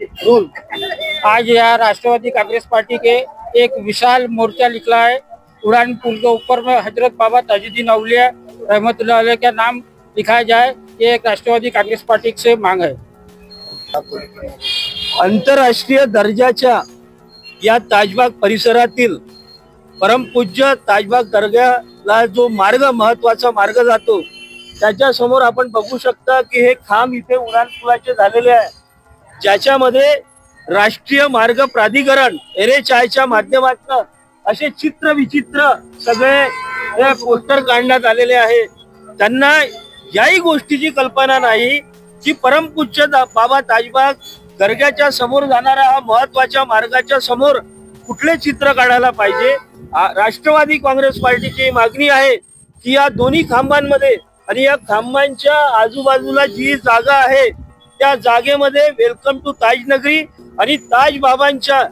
Role आज यहाँ Rashtrawadi Congress party के एक विशाल मोर्चा निकला है उड़ान पुल के ऊपर में हजरत बाबा ताजुद्दीन अउलिया रहमत का नाम लिखा जाए ये एक राष्ट्रवादी कांग्रेस पार्टी से मांग है. आंतरराष्ट्रीय दर्जाच्या या ताजबाग परिसरातील परमपूज्य ताजबाग दर्ग्याला जो मार्ग महत्त्वाचा मार्ग जातो त्याच्यासमोर आपण बघू शकता की हे खांब इथे उडान पुलाचे झालेले आहे. ज्याच्यामध्ये राष्ट्रीय मार्ग प्राधिकरण एन एच आयच्या माध्यमातून असे चित्र विचित्र सगळे पोस्टर काढण्यात आलेले आहे. त्यांना याही गोष्टीची कल्पना नाही की परमपूज्य दा- बाबा ताजबाग दर्ग्याच्या समोर जाणारा हा महत्त्वाच्या मार्गाच्या समोर कुठले चित्र काढायला पाहिजे? आ- राष्ट्रवादी काँग्रेस पार्टीची मागणी आहे की या दोन्ही खांबांमध्ये आणि या खांबांच्या आजूबाजूला जी जागा आहे त्या जागेमध्ये वेलकम टू ताजनगरी आणि ताज बाबांच्या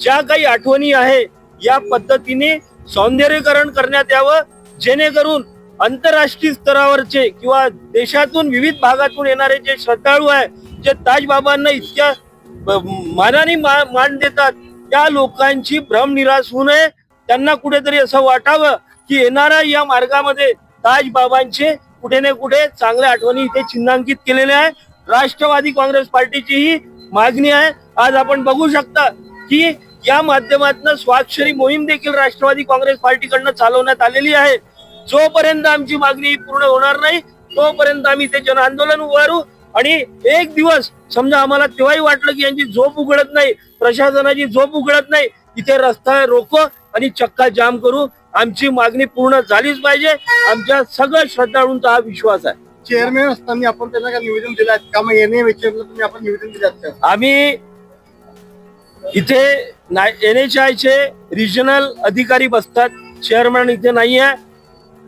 ज्या काही आठवणी आहे या पद्धतीने सौंदर्यीकरण करण्यात यावं जेणेकरून आंतरराष्ट्रीय स्तरावरचे किंवा देशातून विविध भागातून येणारे जे श्रद्धाळू आहे जे ताजबाबांना इतक्या मानाने मान देतात त्या लोकांची भ्रमनिराश होऊ नये. त्यांना कुठेतरी असं वाटावं की येणाऱ्या या मार्गामध्ये ताजबाबांचे कुठे ना कुठे चांगल्या आठवणी इथे चिन्हांकित केलेल्या आहे. राष्ट्रवादी काँग्रेस पार्टीची ही मागणी आहे. आज आपण बघू शकता की या माध्यमातून स्वाक्षरी मोहीम देखील राष्ट्रवादी काँग्रेस पार्टीकडनं चालवण्यात आलेली आहे. जोपर्यंत आमची मागणी ही पूर्ण होणार नाही तोपर्यंत आम्ही ते जन आंदोलन उभारू आणि एक दिवस समजा आम्हाला तेव्हाही वाटलं की यांची झोप उघडत नाही प्रशासनाची झोप उघडत नाही इथे रस्ता रोको आणि चक्का जाम करू. आमची मागणी पूर्ण झालीच पाहिजे. आमच्या सगळ्या श्रद्धाळूंचा हा विश्वास आहे. चेअरमॅन असताना आपण त्यांना काय निवेदन दिलं आहे का? मग एनए HM तुम्ही आपण निवेदन दिलं का? आम्ही इथे एन एच चे रिजनल अधिकारी बसतात. चेअरमॅन इथे नाही आहे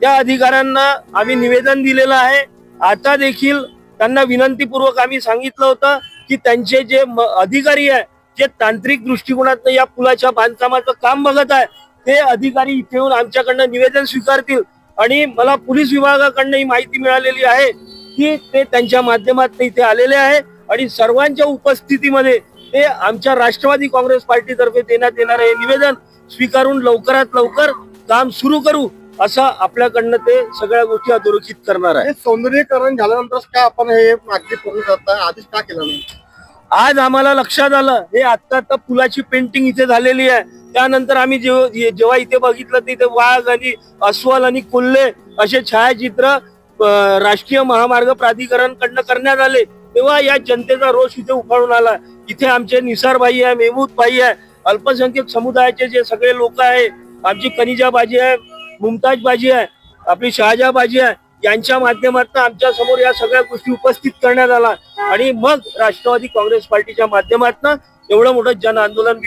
त्या अधिकाऱ्यांना आम्ही निवेदन दिलेलं आहे. आता देखील त्यांना विनंतीपूर्वक आम्ही सांगितलं होतं की त्यांचे जे अधिकारी आहे जे तांत्रिक दृष्टिकोनातनं या पुलाच्या बांधकामाचं काम बघत आहे ते अधिकारी इथे येऊन आमच्याकडनं निवेदन स्वीकारतील. आणि मला पोलीस विभागाकडनं ही माहिती मिळालेली आहे की ते त्यांच्या माध्यमातून इथे आलेले आहे आणि सर्वांच्या उपस्थितीमध्ये ते आमच्या राष्ट्रवादी काँग्रेस पार्टीतर्फे देण्यात येणारं हे निवेदन स्वीकारून लवकरात लवकर काम सुरू करू असं आपल्याकडनं ते सगळ्या गोष्टी अधोरेखित करणार आहे. सौंदर्यीकरण झाल्यानंतर का आपण हे मागणी पूर्ण करताय? आधीच का केलं नाही? आज आम्हाला लक्षात आलं हे आत्ता आता पुलाची पेंटिंग इथे झालेली आहे. त्यानंतर आम्ही जेव्हा जेव्हा इथे बघितलं तिथे वाघ आणि अस्वल आणि कोल्हे असे छायाचित्र राष्ट्रीय महामार्ग प्राधिकरणकडनं करण्यात आले. तेव्हा या जनतेचा रोष इथे उफाळून आला. इथे आमचे निसार भाई आहे मेहमूद भाई आहे अल्पसंख्याक समुदायाचे जे सगळे लोक आहे आमची कनिजा बाजी आहे मुमताज बाजी आहे आपली शहाजा बाजी आहे. यांच्या माध्यमातून आमच्यासमोर या सगळ्या गोष्टी उपस्थित करण्यात आला. आणि मग राष्ट्रवादी काँग्रेस पार्टीच्या माध्यमातून एवढं मोठं जन आंदोलन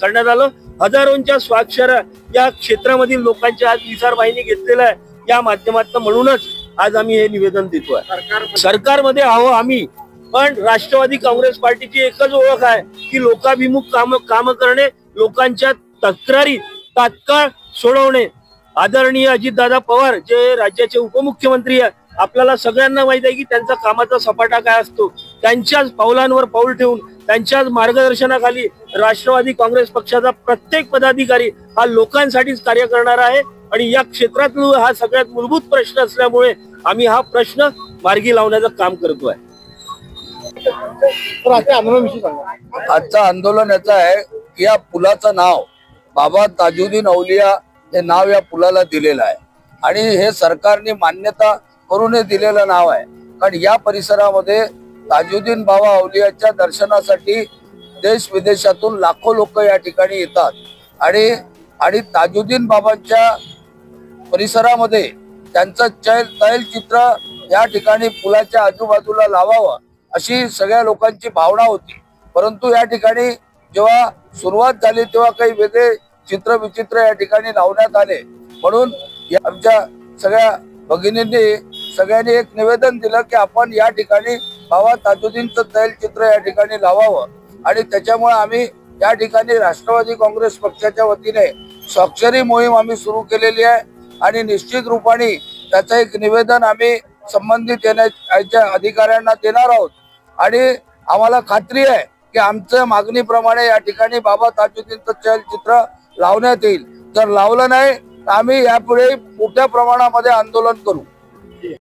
करण्यात आलं. हजारोंच्या स्वाक्षऱ्या या क्षेत्रामधील लोकांच्या आज निसारबाईंनी घेतलेल्या आहे. या माध्यमातून म्हणूनच आज आम्ही हे निवेदन देतोय. सरकार सरकारमध्ये आहो आम्ही. पण राष्ट्रवादी काँग्रेस पार्टीची एकच ओळख आहे की लोकाभिमुख काम काम करणे लोकांच्या तक्रारी तात्काळ सोडवणे. आदरणीय अजितदादा पवार जे राज्याचे उपमुख्यमंत्री आहे आपल्याला सगळ्यांना माहीत आहे की त्यांचा कामाचा सपाटा काय असतो? त्यांच्याच पावलांवर पाऊल ठेवून त्यांच्याच मार्गदर्शनाखाली राष्ट्रवादी काँग्रेस पक्षाचा प्रत्येक पदाधिकारी हा लोकांसाठीच कार्य करणार आहे आणि या क्षेत्रातला हा सगळ्यात मूलभूत प्रश्न असल्यामुळे आम्ही हा प्रश्न मार्गी लावण्याचं काम करतोय. तर आता आंदोलनाविषयी सांगा. आजचं आंदोलन याचं आहे या पुलाचं नाव बाबा ताजुद्दीन औलिया हे नाव या पुलाला दिलेलं आहे. आणि हे सरकारने मान्यता करून हे दिलेलं नाव आहे. कारण या परिसरामध्ये ताजुद्दीन बाबा अवलियाच्या दर्शनासाठी देश विदेशातून लाखो लोक या ठिकाणी येतात. आणि आणि ताजुद्दीन बाबांच्या परिसरामध्ये त्यांचं चैल तैल चित्र या ठिकाणी पुलाच्या आजूबाजूला लावावं अशी सगळ्या लोकांची भावना होती. परंतु या ठिकाणी जेव्हा सुरुवात झाली तेव्हा काही वेगळे चित्र विचित्र या ठिकाणी लावण्यात आले. म्हणून या आमच्या सगळ्या भगिनींनी सगळ्यांनी एक निवेदन दिलं की आपण या ठिकाणी बाबा ताजुद्दीनचं तैलचित्र या ठिकाणी लावावं. आणि त्याच्यामुळे आम्ही या ठिकाणी राष्ट्रवादी काँग्रेस पक्षाच्या वतीने स्वाक्षरी मोहीम आम्ही सुरू केलेली आहे. आणि निश्चित रूपाने त्याचं एक निवेदन आम्ही संबंधित येण्याच्या अधिकाऱ्यांना देणार आहोत. आणि आम्हाला खात्री आहे की आमच्या मागणीप्रमाणे या ठिकाणी बाबा ताजुद्दीनचं चलचित्र लावण्यात येईल. जर लावलं नाही आम्ही यापुढे मोठ्या प्रमाणामध्ये आंदोलन करू.